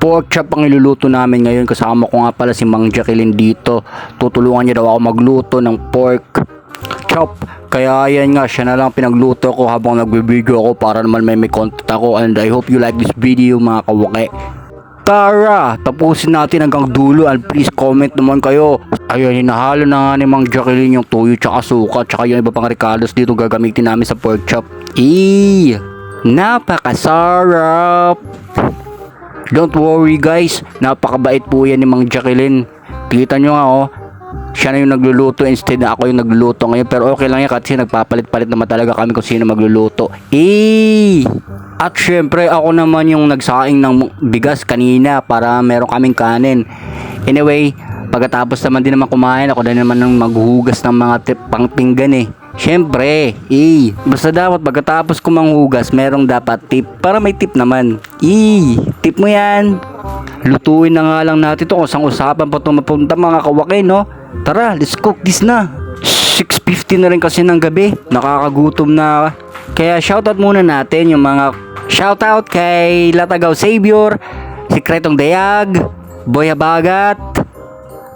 Pork chop ang iluluto namin ngayon. Kasama ko nga pala si Mang Jacqueline dito. Tutulungan niya daw ako magluto ng pork chop. Kaya yan nga, siya na lang pinagluto ko habang nagbibideo ako para naman may may content ako. And I hope you like this video mga kawaki. Tara, tapusin natin hanggang dulo and please comment naman kayo. Ayun, hinahalo na nga ni Mang Jacqueline yung tuyo tsaka suka tsaka yung iba pang ricados dito gagamitin namin sa pork chop. Eee, napakasarap! Don't worry guys, napakabait po yan ni Mang Jacqueline. Kita nyo nga oh, siya na yung nagluluto instead na ako yung nagluluto ngayon. Pero okay lang yan kasi nagpapalit-palit naman talaga kami kung sino magluluto. Eh! At syempre ako naman yung nagsaing ng bigas kanina para meron kaming kanin. Anyway, pagkatapos naman din naman kumain ako na naman ng maghugas ng mga tip pang pinggan eh. Syempre, eh, basta dapat pagkatapos ko manghugas, merong dapat tip para may tip naman. Eh, tip mo yan. Lutuin na nga lang natin to kung saan usapan pa ito mapunta mga kawaki, no? Tara, let's cook this na. 6.50 na rin kasi ng gabi. Nakakagutom na. Kaya shoutout muna natin yung mga shoutout kay Latagaw Savior, Sikretong Dayag, Boy Habagat,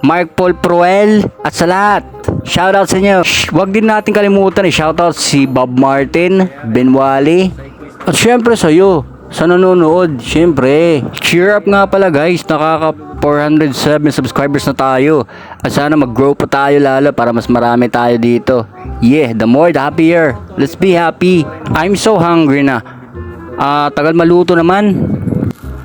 Mark Paul Proel, at sa lahat. Shoutout sa inyo. Shh, wag din natin kalimutan i-shoutout si Bob Martin, Ben Wally, at syempre sa iyo sa nanonood, syempre. Cheer up nga pala guys, nakaka 407 subscribers na tayo. At sana mag-grow pa tayo lalo para mas marami tayo dito. Yeah, the more the happier. Let's be happy. I'm so hungry na. Ah, tagal maluto naman.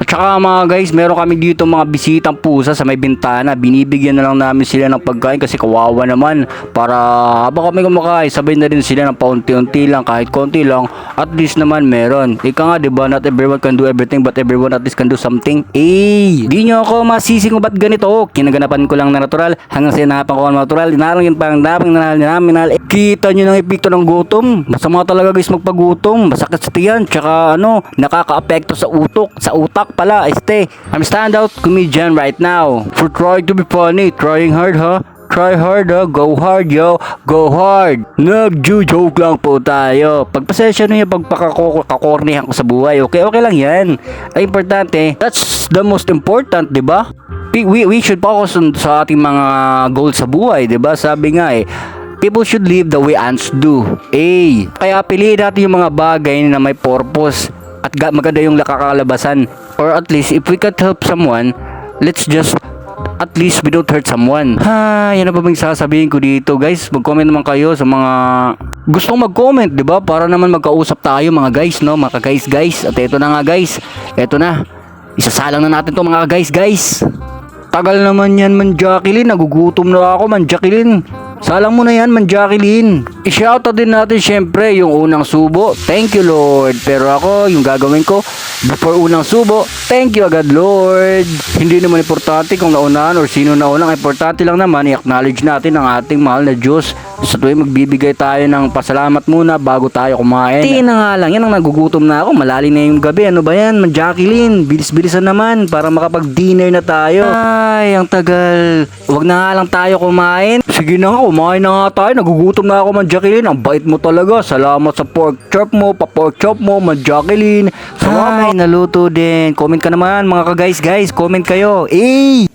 At saka mga guys, meron kami dito mga bisitang pusa sa may bintana. Binibigyan na lang namin sila ng pagkain kasi kawawa naman. Para habang kami kumakain, sabay na rin sila ng paunti-unti lang, kahit konti lang. At least naman meron. Ika nga, di ba? Not everyone can do everything, but everyone at least can do something. Eh, di nyo ako masisi kung ba't ganito. Kinaganapan ko lang na natural. Hanggang sinapan ko ang natural. Dinarangin pa ang dapang nanal namin. Eh, kita nyo ng epekto ng gutom. Masama talaga guys magpagutom. Masakit sa tiyan. Tsaka ano, nakaka-apekto sa utok, sa utak pala. Este, I'm standout comedian right now. For trying to be funny, trying hard ha. Try hard ha, go hard yo, go hard. Nagjo-joke lang po tayo. Pagpasensya nyo yung pagpakakornihan ko sa buhay. Okay, okay lang yan. Ay importante, that's the most important, di ba? We, we, should focus on, sa ating mga goals sa buhay, di ba? Sabi nga eh, People should live the way ants do. Eh, kaya piliin natin yung mga bagay na may purpose at ga- maganda yung nakakalabasan. Or at least, if we could help someone, let's just at least we don't hurt someone. Ha, yan na ba bang sasabihin ko dito, guys? Mag-comment naman kayo sa mga gustong mag-comment, 'di ba? Para naman magkausap tayo mga guys, no? Mga guys, guys. At eto na nga, guys. Eto na. Isasalang na natin 'to mga guys, guys. Tagal naman yan, Man Jacqueline. Nagugutom na ako, Man Jacqueline. Salang mo na yan, Man Jacqueline. I-shoutout din natin syempre yung unang subo. Thank you, Lord. Pero ako, yung gagawin ko, before unang subo, thank you agad, Lord. Hindi naman importante kung naunahan or sino naunang. Importante lang naman, i-acknowledge natin ang ating mahal na Diyos. Sa tuwing magbibigay tayo ng pasalamat muna bago tayo kumain. Tingin na nga lang, yan ang nagugutom na ako. Malalim na yung gabi. Ano ba yan, Jacqueline? Bilis-bilisan naman para makapag-dinner na tayo. Ay, ang tagal. Huwag na nga lang tayo kumain. Sige na nga, kumain na nga tayo. Nagugutom na ako, Man Jacqueline. Ang bait mo talaga. Salamat sa pork chop mo, pa pork chop mo, Man Jacqueline. Salamat. Ay, naluto din. Comment ka naman, mga ka-guys, guys. Comment kayo. Eh!